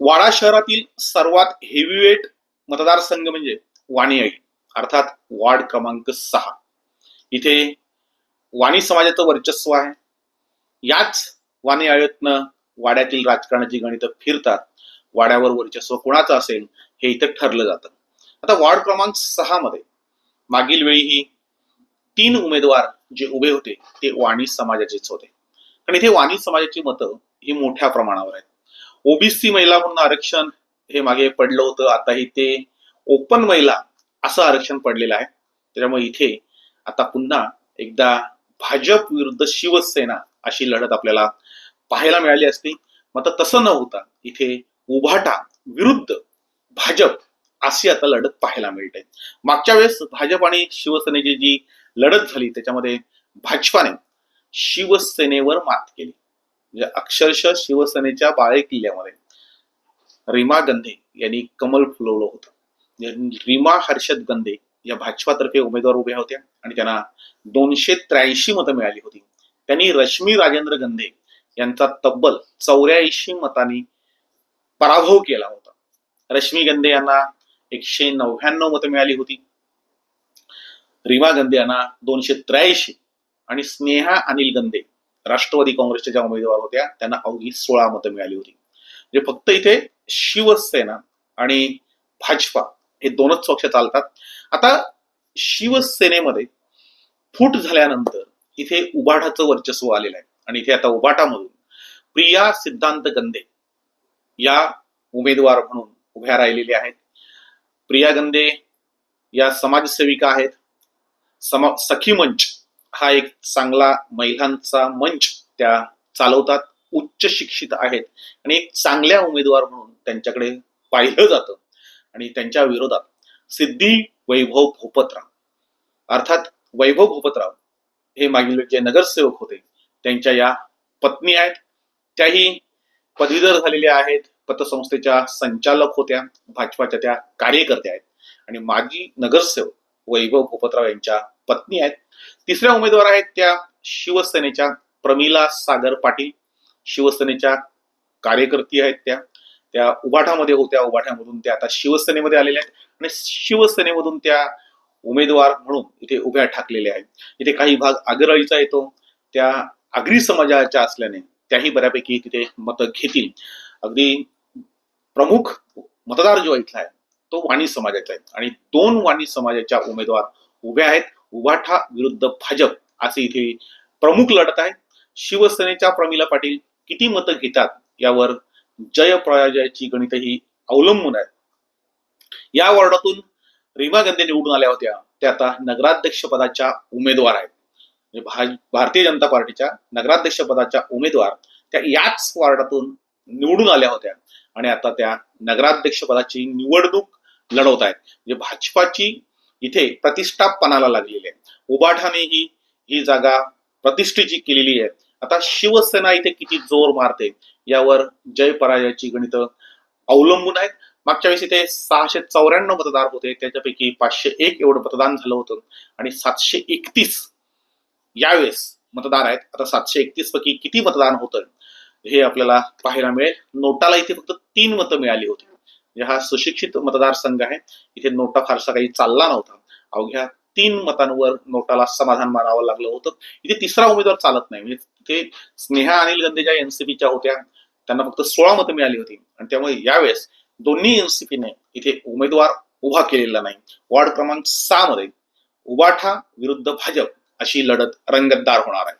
वाडा शहरातील सर्वात हेवीवेट मतदारसंघ म्हणजे वाणीआई अर्थात वार्ड क्रमांक सहा. इथे वाणी समाजाचं वर्चस्व आहे. याच वाणी आयोतनं वाड्यातील राजकारणाची गणितं फिरतात वाड्यावर वर्चस्व कोणाचं असेल हे इथं ठरलं जातं. आता वार्ड क्रमांक सहा मध्ये मागील वेळीही तीन उमेदवार जे उभे होते ते वाणी समाजाचेच होते. कारण इथे वाणी समाजाची मतं ही मोठ्या प्रमाणावर आहेत. ओबीसी महिला म्हणून आरक्षण हे मागे पडलं होतं. आताही ते ओपन महिला असं आरक्षण पडलेलं आहे. त्याच्यामुळे इथे आता पुन्हा एकदा भाजप विरुद्ध शिवसेना अशी लढत आपल्याला पाहायला मिळाली असती. मात्र तसं न होता इथे उभाटा विरुद्ध भाजप अशी आता लढत पाहायला मिळते. मागच्या वेळेस भाजप आणि शिवसेनेची जी लढत झाली त्याच्यामध्ये भाजपाने शिवसेनेवर मात केली. म्हणजे अक्षरशः शिवसेनेच्या बाळे किल्ल्यामध्ये रीमा गंधे यांनी कमल फुलवलं होतं. म्हणजे रीमा हर्षद गंधे या भाजपातर्फे उमेदवार उभ्या होत्या आणि त्यांना दोनशे त्र्याऐंशी मतं मिळाली होती. त्यांनी रश्मी राजेंद्र गंधे यांचा तब्बल चौऱ्याऐंशी मतांनी पराभव केला होता. रश्मी गंधे यांना एकशे नव्याण्णव मतं मिळाली होती. रीमा गंधे यांना दोनशे त्र्याऐंशी आणि स्नेहा अनिल गंधे राष्ट्रवादी काँग्रेसच्या ज्या उमेदवार होत्या त्यांना अवघी सोळा मतं मिळाली होती. म्हणजे फक्त इथे शिवसेना आणि भाजपा हे दोनच पक्ष चालतात. आता शिवसेनेमध्ये फूट झाल्यानंतर इथे उबाठाचं वर्चस्व आलेलं आहे. आणि इथे आता उबाटामधून प्रिया सिद्धांत गंदे या उमेदवार म्हणून उभ्या राहिलेल्या आहेत. प्रिया गंदे या समाजसेविका आहेत. समा सखी मंच हा एक चांगला महिलांचा मंच त्या चालवतात उच्च शिक्षित आहेत आणि एक चांगल्या उमेदवार म्हणून त्यांच्याकडे पाहिलं जातं आणि त्यांच्या विरोधात सिद्धी वैभव भूपतराव. अर्थात वैभव भोपतराव हे मागील जे नगरसेवक होते त्यांच्या या पत्नी आहेत. त्याही पदवीधर झालेल्या आहेत पतसंस्थेच्या संचालक होत्या भाजपाच्या त्या कार्यकर्त्या आहेत. आणि माजी नगरसेवक वैभव भूपतराव यांच्या पत्नी आहेत. तिसऱ्या उमेदवार आहेत त्या शिवसेनेच्या प्रमिला सागर पाटील. शिवसेनेच्या कार्यकर्ती आहेत त्या. त्या उभाठामध्ये होत्या. उभाठामधून त्या आता शिवसेनेमध्ये आलेल्या आहेत. आणि शिवसेनेमधून त्या उमेदवार म्हणून इथे उभ्या ठाकलेल्या आहेत. इथे काही भाग आगरळीचा येतो. त्या आगरी समाजाच्या असल्याने त्याही बऱ्यापैकी तिथे मतं घेतील. अगदी प्रमुख मतदार जो इथला आहे तो वाणी समाजाचा आहे. आणि दोन वाणी समाजाच्या उमेदवार उभ्या आहेत. उभाठा विरुद्ध भाजप असे इथे प्रमुख लढत आहे. शिवसेनेच्या प्रमिला पाटील किती मतं घेतात यावर जय पराजयाची गणित ही अवलंबून आहेत या वॉर्डातून रीमा गांधी निवडून आल्या होत्या. त्या आता नगराध्यक्ष पदाच्या उमेदवार आहेत. म्हणजे भारतीय जनता पार्टीच्या नगराध्यक्ष पदाच्या उमेदवार त्या याच वॉर्डातून निवडून आल्या होत्या. आणि आता त्या नगराध्यक्ष पदाची निवडणूक लढवत आहेत. म्हणजे भाजपाची इथे प्रतिष्ठा पणाला लागलेली आहे. उबाठाने ही ही जागा प्रतिष्ठेची केलेली आहे. आता शिवसेना इथे किती जोर मारते यावर जय पराजयाची गणित अवलंबून आहेत. मागच्या वेळेस इथे सहाशे चौऱ्याण्णव मतदार होते त्याच्यापैकी पाचशे एक एवढं मतदान झालं होतं. आणि सातशे एकतीस यावेळेस मतदार आहेत. आता सातशे एकतीस पैकी किती मतदान होतं हे आपल्याला पाहायला मिळेल. नोटाला इथे फक्त तीन मतं मिळाली होती. म्हणजे हा सुशिक्षित मतदारसंघ आहे. इथे नोटा फारसा काही चालला नव्हता. अवघ्या तीन मतांवर नोटाला समाधान मानावं लागलं होतं. इथे तिसरा उमेदवार चालत नाही. म्हणजे तिथे स्नेहा अनिल गंदेजा ज्या एनसीपीच्या होत्या त्यांना फक्त सोळा मतं मिळाली होती. आणि त्यामुळे यावेळेस दोन्ही एनसीपीने इथे उमेदवार उभा केलेला नाही. वॉर्ड क्रमांक सहा मध्ये उबाठा विरुद्ध भाजप अशी लढत रंगतदार होणार आहे.